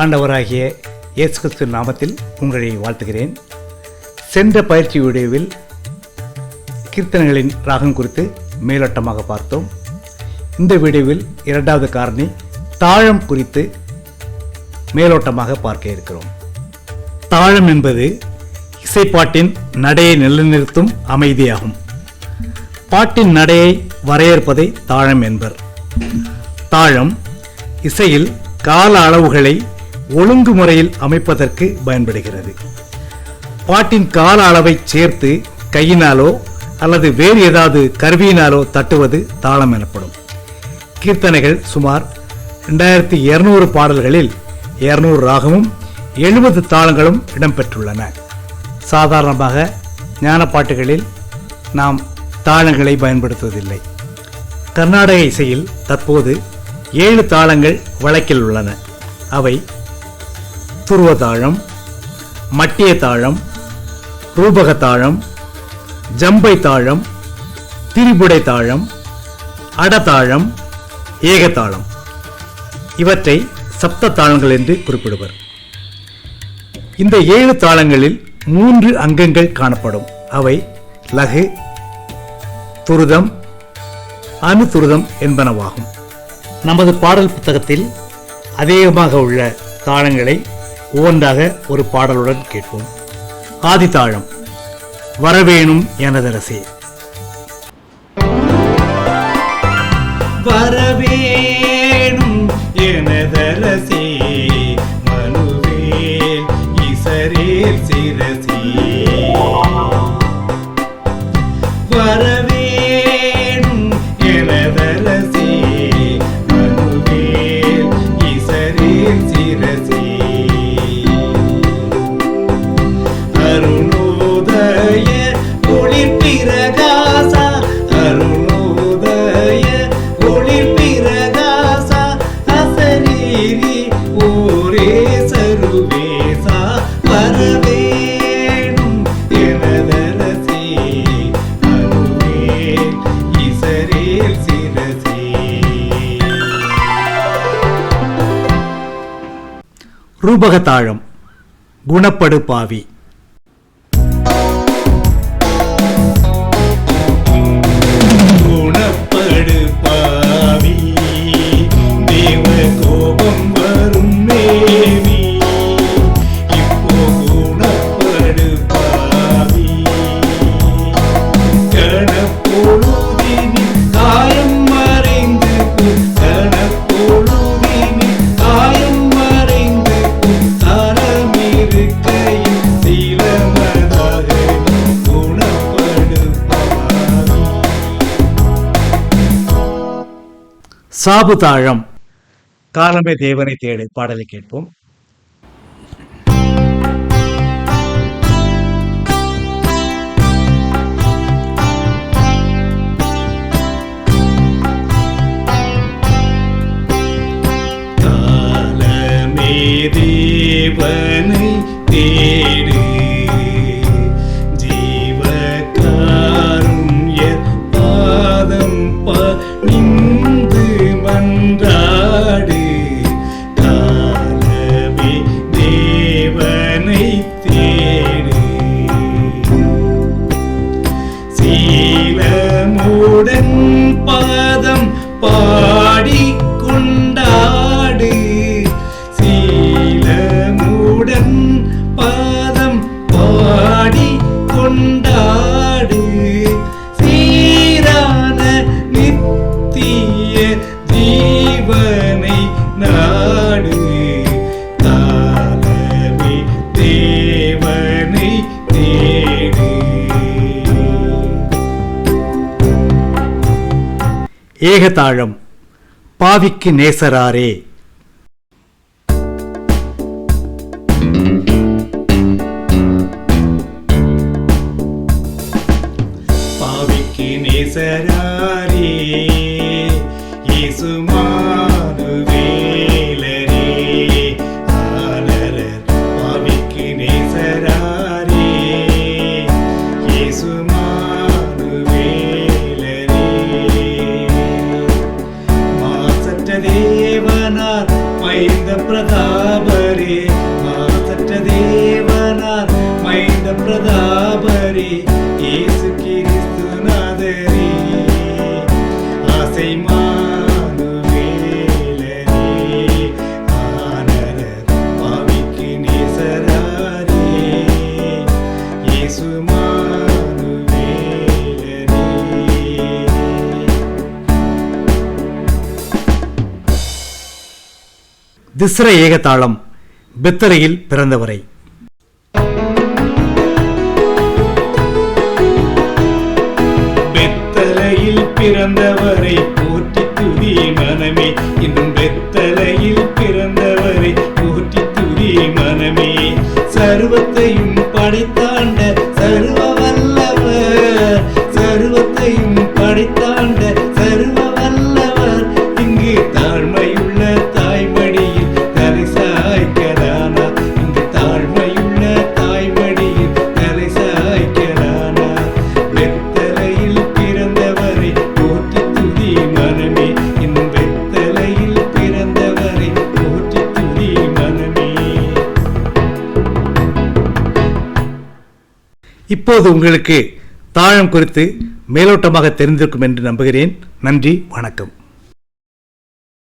ஆண்டவராகிய இயேசு கிறிஸ்து நாமத்தில் உங்களை வாழ்த்துகிறேன். சென்ற பயிற்சி வீடியோவில் கீர்த்தனைகளின் ராகம் குறித்து மேலோட்டமாக பார்த்தோம். இந்த வீடியோவில் இரண்டாவது காரணி தாழம் குறித்து மேலோட்டமாக பார்க்க இருக்கிறோம். தாழம் என்பது இசைப்பாட்டின் நடையை நிலைநிறுத்தும் அமைதியாகும். பாட்டின் நடையை வரையறுப்பதை தாழம் என்பர். தாழம் இசையில் கால அளவுகளை ஒழுங்கு முறையில் அமைப்பதற்கு பயன்படுகிறது. பாட்டின் கால அளவை சேர்த்து கையினாலோ அல்லது வேறு ஏதாவது கருவியினாலோ தட்டுவது தாளம் எனப்படும். கீர்த்தனைகள் சுமார் ரெண்டாயிரத்தி இருநூறு பாடல்களில் இருநூறு ராகமும் எழுபது தாளங்களும் இடம்பெற்றுள்ளன. சாதாரணமாக ஞான பாட்டுகளில் நாம் தாளங்களை பயன்படுத்துவதில்லை. கர்நாடக இசையில் தற்போது ஏழு தாளங்கள் வழக்கில் உள்ளன. அவை துருவ தாழம் மட்டிய தாழம் ரூபக தாழம் ஜம்பை தாழம் திரிபுடை தாழம் அடதாழம் ஏகதாளம் இவற்றை சப்த தாளங்கள் என்று குறிப்பிடுவர். இந்த ஏழு தாளங்களில் மூன்று அங்கங்கள் காணப்படும். அவை லகு துருதம் அணுதுருதம் என்பனவாகும். நமது பாடல் புத்தகத்தில் அதிகமாக உள்ள தாளங்களை ஒவ்வொன்றாக ஒரு பாடலுடன் கேட்போம். ஆதித்தாழம் வரவேணும் எனதரசே. வரவேணும் எனதரசே. பிரூபகத்தாழம் குணப்படு பாவி குணப்படு சாபு தாழம் காலமே தேவனை தேடு பாடலை கேட்போம். காலமே தேவனை தேடு ஏகதாழம் பாவிக்கு நேசராரே. பாவிக்கு நேசராரே. இயேசுமானுவேலரே பிரதாபரி இயேசு கிறிஸ்து நாதரி. ஆசை மானுவேலரி ஆனரர் பாவிக்கு நேசராரி. இயேசு பிறந்தவரை. பிறந்தவரை. இப்போது உங்களுக்கு தாழம் குறித்து மேலோட்டமாக தெரிந்திருக்கும் என்று நம்புகிறேன். நன்றி வணக்கம்.